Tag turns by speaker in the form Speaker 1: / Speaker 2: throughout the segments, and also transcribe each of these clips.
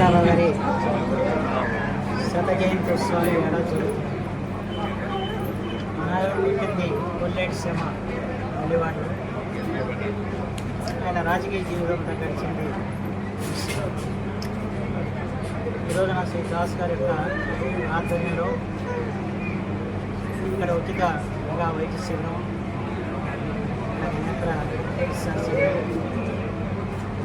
Speaker 1: గారి శత జయంతి ఉత్సవాలు ఏడాది జరుగుతుంది పుట్టింది కొల్లేటి శ్రమ వెలివాడు ఆయన రాజకీయ జీవితంతో గడిచింది ఈరోజు నా శ్రీ దాస్ గారి యొక్క ఆధ్వర్యంలో ఇక్కడ ఉచితంగా వైద్య శిబిరం నేత్ర చికిత్సా శిబిరం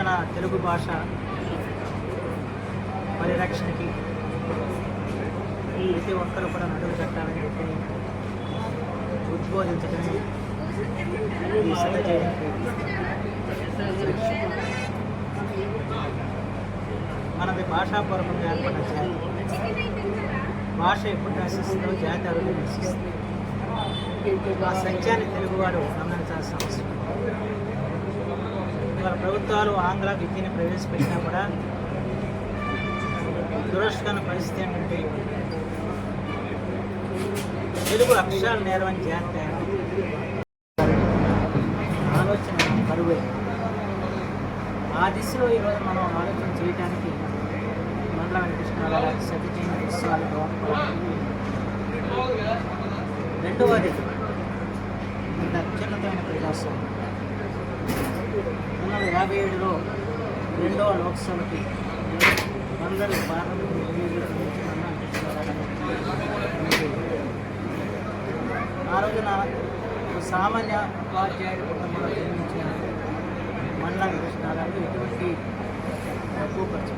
Speaker 1: కార్యక్రమం తెలుగు భాష పరిరక్షణకి ప్రతి ఒక్కరు కూడా నడువు పెట్టాలని చెప్పి ఉద్బోధించడమే ఈ శత జయంతి మనది భాషాపూర్వకంగా ఏర్పడిన జాతి. భాష ఎప్పుడు నశిస్తుందో జాతి అభివృద్ధి నశిస్తుంది ఆ సత్యాన్ని తెలుగువాడు గమనించాల్సిన అవసరం. ఇవాళ ప్రభుత్వాలు ఆంగ్ల విద్యను ప్రవేశపెట్టినా కూడా దురదృష్టకరమైన పరిస్థితి ఏంటంటే తెలుగు అక్షరాలు నేరం అని తయారైంది. ఆలోచన కరువే ఆ దిశలో ఈరోజు మనం ఆలోచన చేయడానికి మండల వెంకటకృష్ణ గారి విశ్వాలు రెండవది ఇంత అత్యున్నతమైన ప్రజాస్వామ్యం వందల యాభై ఏడులో రెండవ లోక్సభకి అందరూ పార్లమెంట్ ఆ రోజున సామాన్య ఉపాధ్యాయుడు కుటుంబంలో జన్మించిన మండల కృష్ణారావు ఎటువంటి తక్కువ ఖర్చు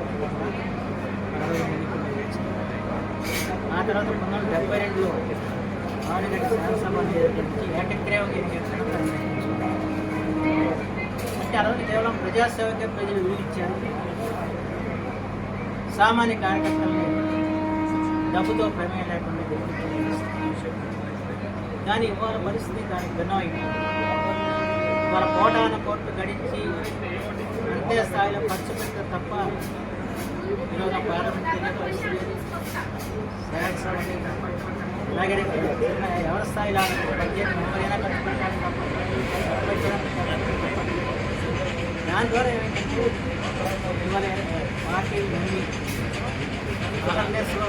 Speaker 1: ఆ తర్వాత పంతొమ్మిది వందల డెబ్బై రెండులో ఆరుగంట శాసనసభ నియోజకవర్గం నుంచి ఏకగ్రీవం ఎన్నికలను ఆ రోజు కేవలం ప్రజాసేవకే ప్రజలు విలువించారు సామాన్య కార్యకర్తల్ని డబ్బుతో ప్రమేయం లేకుండా కానీ ఇవాళ పరిస్థితి దానికి భిన్నమైంది. ఇవాళ కోటాన కోట్లు గడించి అంతే స్థాయిలో ఖర్చు పెట్టడం తప్ప ఈరోజు పార్లమెంట్ పరిస్థితి అలాగే ఎవరి స్థాయిలో బడ్జెట్ ఎవరైనా ఖర్చు పెట్టాలి తప్ప ప్రపంచానికి ఖర్చు పెట్టాలి తప్ప. దాని ద్వారా ఏమైందంటే ఇవాళ పార్టీ అన్ని ఆంధ్రప్రదేశ్లో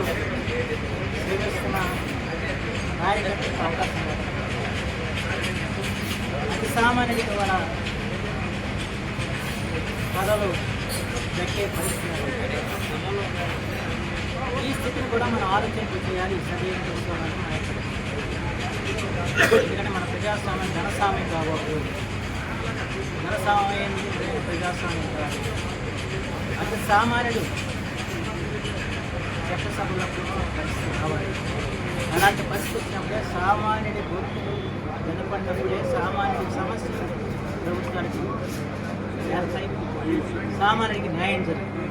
Speaker 1: సేవిస్తున్న కార్యకర్తలకు అవకాశం అతి సామాన్యుడికి ఇవాళ పదవులు దక్కే పరిస్థితి ఈ స్థితిని కూడా మనం ఆలోచించి చేయాలి సరైన ఎందుకంటే మన ప్రజాస్వామ్యం ధనస్వామ్యం కాబోతుంది. ధనస్వామ్యం ప్రజాస్వామ్యం అతి సామాన్యుడు చట్టసభలో పరిస్థితి అలాంటి పరిస్థితి వచ్చినప్పుడే సామాన్యుడి గొంతులు వినపడినప్పుడే సామాన్యుడి సమస్యలు ప్రభుత్వానికి సామాన్యుడికి న్యాయం జరుగుతుంది.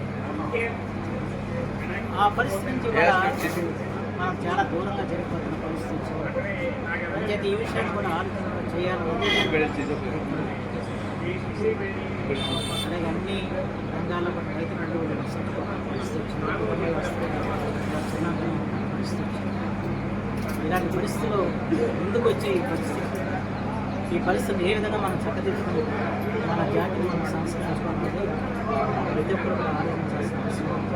Speaker 1: ఆ పరిస్థితి నుంచి కూడా మనం చాలా దూరంగా జరిగిపోతున్న పరిస్థితి అంచేత ఈ విషయాన్ని కూడా ఆలోచన చేయాలని అలాగే అన్ని రంగాల్లో రైతు రెండు పరిస్థితి వచ్చింది ఇలాంటి పరిస్థితుల్లో ముందుకు వచ్చే ఈ పరిస్థితి ఈ పరిస్థితిని ఏ విధంగా మనం చక్కదిద్దుకుని మన జాతిని మనం సంస్కరించుకోవాలనేది ప్రతి ఒక్కరు కూడా ఆలోచించాల్సిన అవసరం